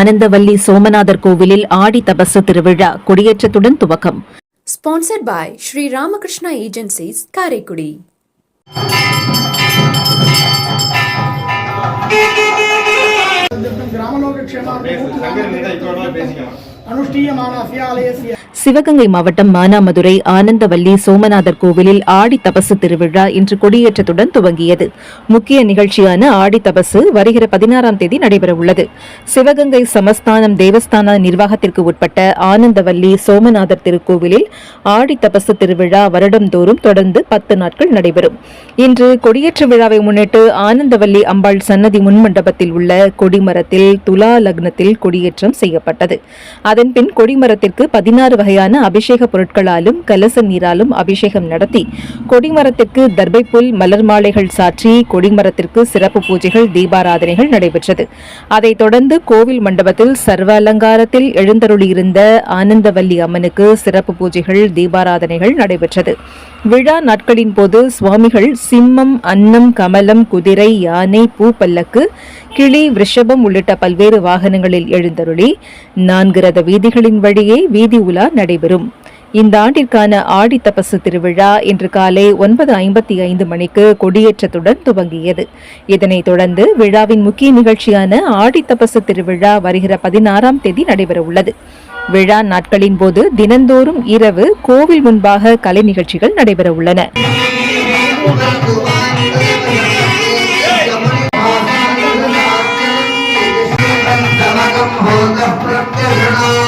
அனந்தவல்லி சோமநாதர் கோவிலில் ஆடி தபசு திருவிழா கொடியேற்றத்துடன் துவக்கம். Sponsored by Sri Ramakrishna agencies Karaikudi அனுஷ்டீயமான Sivaganga மாவட்டம் மானாமதுரை ஆனந்தவல்லி சோமநாதர் கோவிலில் ஆடி தபசு திருவிழா இன்று கொடியேற்றத்துடன் துவங்கியது. முக்கிய நிகழ்ச்சியான ஆடி தபசு வருகிற பதினாறாம் தேதி நடைபெறவுள்ளது. சிவகங்கை சமஸ்தானம் தேவஸ்தான நிர்வாகத்திற்கு உட்பட்ட ஆனந்தவல்லி சோமநாதர் திருக்கோவிலில் ஆடி தபசு திருவிழா வருடந்தோறும் தொடர்ந்து பத்து நாட்கள் நடைபெறும். இன்று கொடியேற்ற விழாவை முன்னிட்டு ஆனந்தவல்லி அம்பாள் சன்னதி முன்மண்டபத்தில் உள்ள கொடிமரத்தில் துலா லக்னத்தில் கொடியேற்றம் செய்யப்பட்டது. அதன்பின் கொடிமரத்திற்கு பதினாறு வகை வகையான அபிஷேக பொருட்களாலும் கலச நீராலும் அபிஷேகம் நடத்தி கொடிமரத்திற்கு தர்பைப்புல் மலர் மாலைகள் சாற்றி கொடிமரத்திற்கு சிறப்பு பூஜைகள் தீபாராதனைகள் நடைபெற்றது. அதைத் தொடர்ந்து கோவில் மண்டபத்தில் சர்வ அலங்காரத்தில் எழுந்தருளியிருந்த ஆனந்தவல்லி அம்மனுக்கு சிறப்பு பூஜைகள் தீபாராதனைகள் நடைபெற்றது. விழா நாட்களின் போது சுவாமிகள் சிம்மம் அன்னம் கமலம் குதிரை யானை பூப்பல்லக்கு கிளி விஷபம் உள்ளிட்ட பல்வேறு வாகனங்களில் எழுந்தருளி நான்கு ரத வீதிகளின் வழியே வீதி உலா நடைபெறும். இந்த ஆண்டிற்கான ஆடி தபசு திருவிழா இன்று காலை ஒன்பது ஐம்பத்தி ஐந்து மணிக்கு கொடியேற்றத்துடன் துவங்கியது. இதனைத் தொடர்ந்து விழாவின் முக்கிய நிகழ்ச்சியான ஆடி தபசு திருவிழா வருகிற பதினாறாம் தேதி நடைபெறவுள்ளது. விழா நாட்களின் போது தினந்தோறும் இரவு கோவில் முன்பாக கலை நிகழ்ச்சிகள் நடைபெறவுள்ளன. Oh,